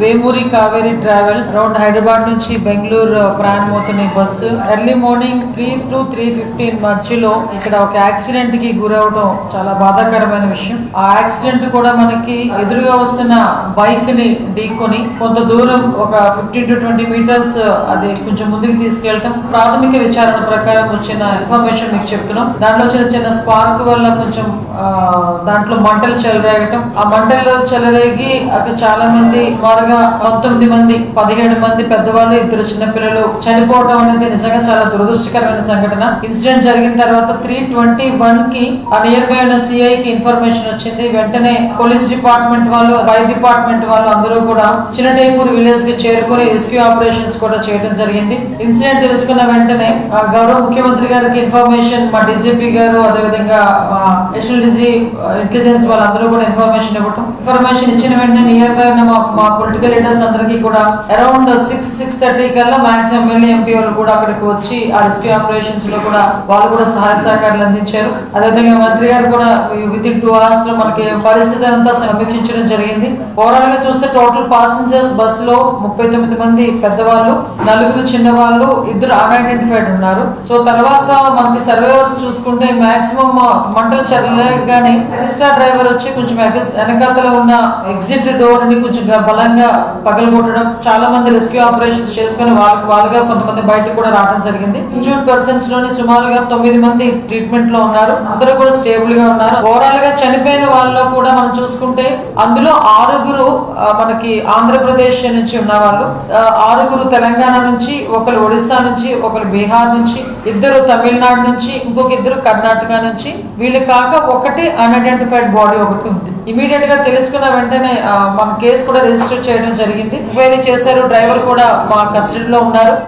Vemuri Kaveri travels around Hyderabad నుంచి బెంగళూరు ప్రయాణం bus. Early morning three to three fifteen మధ్యలో ఇక్కడ ఒక యాక్సిడెంట్కి గురవడం చాలా బాధాకరమైన విషయం. ఆ యాక్సిడెంట్ కూడా మనకి ఎదురుగా వస్తున్న బైక్ని ఢీకొని కొంత దూరం ఒక ఫిఫ్టీన్ టు ట్వంటీ మీటర్స్ అది కొంచెం ముందుకు తీసుకెళ్ళటం. ప్రాథమిక విచారణ ప్రకారం వచ్చిన ఇన్ఫర్మేషన్ మీకు చెప్తున్నాం. దాంట్లో చిన్న చిన్న స్పార్క్ వల్ల కొంచెం దాంట్లో మంటలు చెలరేగటం. ఆ మంటలు చెలరేగి అక్కడ చాలా మంది కాగా పంతొమ్మిది మంది పదిహేడు మంది పెద్దవాళ్ళు ఇద్దరు చిన్నపిల్లలు చనిపోవడం అనేది నిజంగా చాలా దురదృష్టకరమైన సంఘటన. ఇన్సిడెంట్ జరిగిన తర్వాత త్రీ ట్వంటీ వన్కి ఆ నియర్ బై ఉన్న సిఐ కి ఇన్ఫర్మేషన్ వచ్చింది. వెంటనే పోలీస్ డిపార్ట్మెంట్ వాళ్ళు ఫైర్ డిపార్ట్మెంట్ వాళ్ళు అందరూ కూడా చిన్నటేపూర్ విలేజ్కి చేరుకుని రెస్క్యూ ఆపరేషన్స్ కూడా చేయడం జరిగింది. ఇన్సిడెంట్ తెలుసుకున్న వెంటనే గౌరవ ముఖ్యమంత్రి గారికి ఇన్ఫర్మేషన్ మా డీజీపీ గారు అదేవిధంగా ఎస్ఎల్డిజీ ఇంటెలిజెన్స్ వాళ్ళందరూ కూడా ఇన్ఫర్మేషన్ ఇవ్వటం. ఇన్ఫర్మేషన్ ఇచ్చిన వెంటనే నియర్ బై ఉన్న మా మా పొలిటికల్ లీడర్స్ అందరికీ కూడా అరౌండ్ సిక్స్ సిక్స్ థర్టీ కల్లా మాక్సిమం ఎమ్మెల్యే ఎంపీ వాళ్ళు కూడా అక్కడికి వచ్చి ఆ రెస్క్యూ ఆపరేషన్స్లో కూడా వాళ్ళు కూడా సహాయ సహకారాలు అందించారు. అదేవిధంగా మంత్రి గారు కూడా విత్ ఇన్ టూ అవర్స్లో మనకి పరిస్థితి అంతా సమీక్షించడం జరిగింది. ఓవరాల్గా చూస్తే టోటల్ పాసింజర్స్ బస్లో ముప్పై తొమ్మిది మంది పెద్దవాళ్ళు నలుగురు చిన్నవాళ్ళు ఇద్దరు అన్ఐడెంటిఫైడ్ ఉన్నారు. సో తర్వాత మనకి సర్వేవర్స్ చూసుకుంటే మాక్సిమం మంటలు చల్లగానే ఎక్స్ట్రా డ్రైవర్ వచ్చి కొంచెం వెనకాతలో ఉన్న ఎగ్జిట్ డోర్ని కొంచెం బలంగా బలంగా పగలగొట్టడం చాలా మంది రెస్క్యూ ఆపరేషన్స్ చేసుకుని వాళ్ళకి వాళ్ళుగా కొంతమంది బయటకు కూడా రావడం జరిగింది. ఇంజూర్డ్ పర్సన్స్లోని సుమారుగా తొమ్మిది మంది ట్రీట్మెంట్లో ఉన్నారు. అందరూ కూడా స్టేబుల్గా ఉన్నారు. ఓవరాల్గా చనిపోయిన వాళ్ళలో కూడా మనం చూసుకుంటే అందులో ఆరుగురు మనకి ఆంధ్రప్రదేశ్ నుంచి ఉన్న వాళ్ళు ఆరుగురు తెలంగాణ నుంచి ఒకరు ఒడిస్సా నుంచి ఒకరు బీహార్ నుంచి ఇద్దరు తమిళనాడు నుంచి ఇంకొక ఇద్దరు కర్ణాటక నుంచి. వీళ్ళు కాక ఒకటి అన్ఐడెంటిఫైడ్ బాడీ ఒకటి ఉంది. ఇమీడియట్గా తెలుసుకున్న వెంటనే మన కేసు కూడా రిజిస్టర్ చేయడం జరిగింది. ఎంక్వైరీ చేశారు. డ్రైవర్ కూడా మా కస్టడీలో ఉన్నారు.